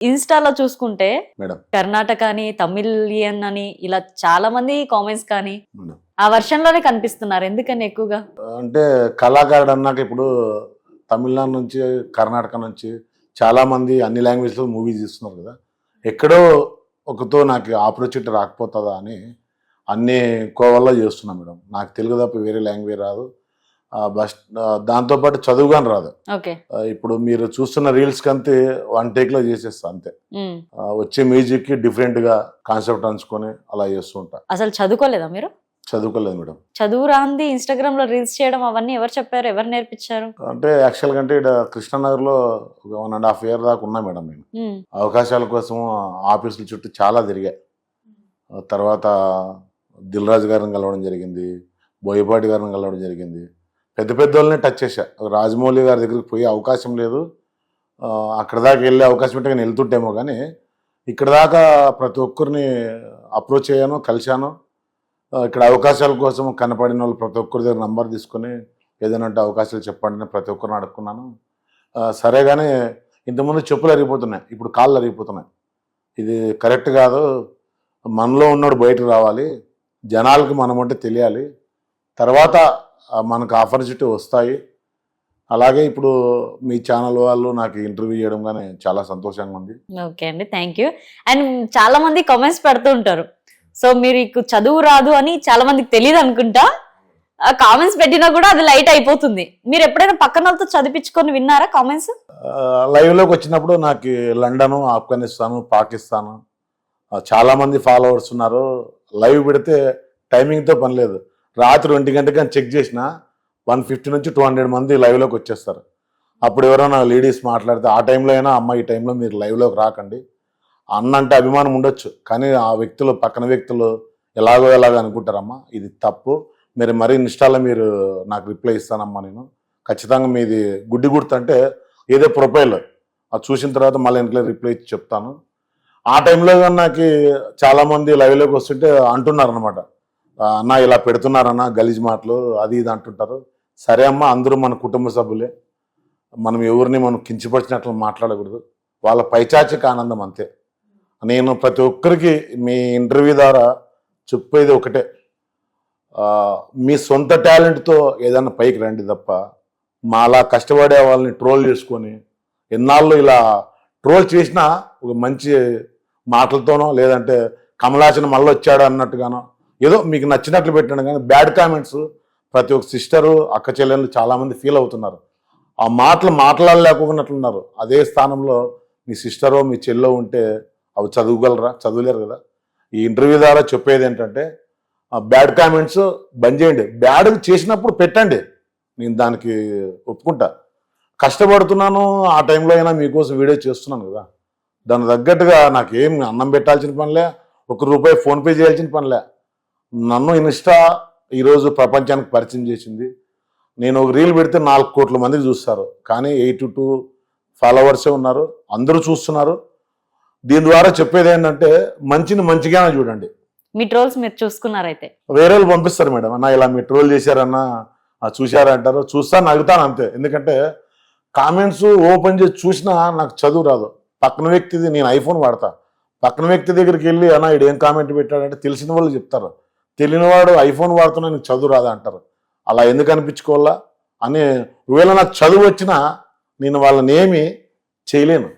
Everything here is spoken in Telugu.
ఇన్స్టాలో చూసుకుంటే మేడం. కర్ణాటక అని తమిళియన్ అని ఇలా చాలా మంది కామెంట్స్ కానీ ఆ వర్షన్లోనే కనిపిస్తున్నారు. ఎందుకని ఎక్కువగా? అంటే కళాకారుడు అన్నాక ఇప్పుడు తమిళనాడు నుంచి కర్ణాటక నుంచి చాలా మంది అన్ని లాంగ్వేజ్లో మూవీస్ తీస్తున్నారు కదా. ఎక్కడో ఒకతో నాకు ఆపర్చునిటీ రాకపోతుందా అని అన్ని కోవల్లో చేస్తున్నా మేడం. నాకు తెలుగు తప్ప వేరే లాంగ్వేజ్ రాదు. బస్ దాంతోపాటు చదువు కానీ రాదు. ఇప్పుడు మీరు చూస్తున్న రీల్స్ కంతే వన్ టేక్లో చేసేస్తా అంతే. వచ్చే మ్యూజిక్కి డిఫరెంట్గా కాన్సెప్ట్ అంచుకొని అలా చేస్తూ ఉంటా. అసలు చదువుకోలేదా మీరు? చదువుకోలేదు మేడం. చదువు రాంది ఇన్స్టాగ్రామ్లో రీల్స్ చేయడం అవన్నీ ఎవరు చెప్పారు? ఎవరు నేర్పించారు? అంటే యాక్చువల్గా అంటే ఇక్కడ కృష్ణానగర్లో ఒక వన్ అండ్ హాఫ్ ఇయర్ దాకా ఉన్నా మేడం నేను. అవకాశాల కోసం ఆఫీసుల చుట్టూ చాలా తిరిగా. తర్వాత దిల్ రాజు గారిని కలవడం జరిగింది బోయపాటి గారిని కలవడం జరిగింది. పెద్ద పెద్ద వాళ్ళని టచ్ చేశా. రాజమౌళి గారి దగ్గరికి పోయే అవకాశం లేదు. అక్కడ దాకా వెళ్ళే అవకాశం ఉంటే నేను వెళ్తుంటేమో కానీ ఇక్కడ దాకా ప్రతి ఒక్కరిని అప్రోచ్ అయ్యాను కలిశాను. ఇక్కడ అవకాశాల కోసం కనపడిన వాళ్ళు ప్రతి ఒక్కరి దగ్గర నంబర్ తీసుకొని ఏదైనా అవకాశాలు చెప్పండి ప్రతి ఒక్కరిని అడుక్కున్నాను. సరే కానీ ఇంతకుముందు చెప్పులు అరిగిపోతున్నాయి. ఇప్పుడు కాళ్ళు అరిగిపోతున్నాయి. ఇది కరెక్ట్ కాదు. మనలో ఉన్నోడు బయటకు రావాలి. జనాలకు మనం అంటే తెలియాలి. తర్వాత మనకు ఆపర్చునిటీ వస్తాయి. అలాగే ఇప్పుడు మీ ఛానల్ వాళ్ళు నాకు ఇంటర్వ్యూ చేయడం కానీ చాలా సంతోషంగా ఉంది. ఓకే అండి. Thank you. అండ్ చాలా మంది కామెంట్స్ పెడుతూ ఉంటారు. సో మీకు చదువు రాదు అని చాలా మందికి తెలియదు అనుకుంటా. కామెంట్స్ పెట్టినా కూడా అది లైట్ అయిపోతుంది. మీరు ఎప్పుడైనా పక్కన వాళ్ళతో చదివించుకొని విన్నారా కామెంట్స్ ఆ, లైవ్లోకి వచ్చినప్పుడు నాకు లండను ఆఫ్ఘనిస్తాను పాకిస్తాను చాలా మంది ఫాలోవర్స్ ఉన్నారు. లైవ్ పెడితే టైమింగ్తో పని లేదు. రాత్రి ఒంటి గంటకి కానీ చెక్ చేసిన వన్ ఫిఫ్టీ నుంచి టూ హండ్రెడ్ మంది లైవ్లోకి వచ్చేస్తారు. అప్పుడు ఎవరైనా లేడీస్ మాట్లాడితే ఆ టైంలో అయినా అమ్మ ఈ టైంలో మీరు లైవ్లోకి రాకండి. అన్న అంటే అభిమానం ఉండొచ్చు కానీ ఆ వ్యక్తులు పక్కన వ్యక్తులు ఎలాగో ఎలాగో అనుకుంటారమ్మా ఇది తప్పు. మీరు మరీ ఇన్స్టాలో మీరు నాకు రిప్లై ఇస్తానమ్మా నేను. ఖచ్చితంగా మీది గుడ్డి గుర్తు అంటే ఏదో ప్రొఫైల్ అది చూసిన తర్వాత మళ్ళీ ఇంట్లో రిప్లై ఇచ్చి చెప్తాను. ఆ టైంలో నాకు చాలామంది లైవ్లోకి వస్తుంటే అంటున్నారు అనమాట అన్న ఇలా పెడుతున్నారన్న గలీజ్ మాటలు అది ఇది అంటుంటారు. సరే అమ్మ అందరూ మన కుటుంబ సభ్యులే. మనం ఎవరిని మనం కించపరిచినట్లు మాట్లాడకూడదు. వాళ్ళ పైచాచిక ఆనందం అంతే. నేను ప్రతి ఒక్కరికి మీ ఇంటర్వ్యూ ద్వారా చెప్పేది ఒకటే. మీ సొంత టాలెంట్తో ఏదైనా పైకి రండి తప్ప మాలా కష్టపడే వాళ్ళని ట్రోల్ చేసుకొని ఎన్నాళ్ళు ఇలా ట్రోల్ చేసినా ఒక మంచి మాటలతోనో లేదంటే కమలాసన మళ్ళీ వచ్చాడు అన్నట్టుగానో ఏదో మీకు నచ్చినట్లు పెట్టండి కానీ బ్యాడ్ కామెంట్స్ ప్రతి ఒక్క సిస్టరు అక్క చెల్లెళ్ళు చాలామంది ఫీల్ అవుతున్నారు. ఆ మాటలు మాట్లాడలేకున్నట్లున్నారు అదే స్థానంలో మీ సిస్టరో మీ చెల్లో ఉంటే అవి చదువుగలరా? చదువులేరు కదా. ఈ ఇంటర్వ్యూ ద్వారా చెప్పేది ఏంటంటే బ్యాడ్ కామెంట్స్ బంద్ చేయండి. బ్యాడ్ చేసినప్పుడు పెట్టండి. నేను దానికి ఒప్పుకుంటా. కష్టపడుతున్నాను ఆ టైంలో అయినా మీకోసం వీడియో చేస్తున్నాను కదా. దాని తగ్గట్టుగా నాకు అన్నం పెట్టాల్సిన పనిలే ఒక రూపాయి ఫోన్పే చేయాల్సిన పనిలే. నన్ను ఇన్స్టా ఈరోజు ప్రపంచానికి పరిచయం చేసింది. నేను ఒక రీల్ పెడితే నాలుగు కోట్ల మందికి చూస్తారు. కానీ ఎయిట్ టూ ఫాలోవర్సే ఉన్నారు. అందరూ చూస్తున్నారు. దీని ద్వారా చెప్పేది ఏంటంటే మంచిని మంచిగానే చూడండి. మీ ట్రోల్స్ మీరు చూసుకున్నారైతే. వేరే వాళ్ళు పంపిస్తారు మేడం. అన్న ఇలా మీరు ట్రోల్ చేశారన్నా ఆ, చూశారా అంటారు చూస్తాను నవ్వుతాను అంతే. ఎందుకంటే కామెంట్స్ ఓపెన్ చేసి చూసినా నాకు చదువు రాదు. పక్కన వ్యక్తిది నేను ఐఫోన్ వాడతా. పక్కన వ్యక్తి దగ్గరికి వెళ్ళి అన్న ఇడు ఏం కామెంట్ పెట్టాడంటే తెలిసిన వాళ్ళు చెప్తారు. తెలియనివాడు ఐఫోన్ వాడుతున్నా నీకు చదువు రాదా అంటారు. అలా ఎందుకు అనిపించుకోవాలా? అని ఒకవేళ నాకు చదువు వచ్చినా నేను వాళ్ళని ఏమి చేయలేను.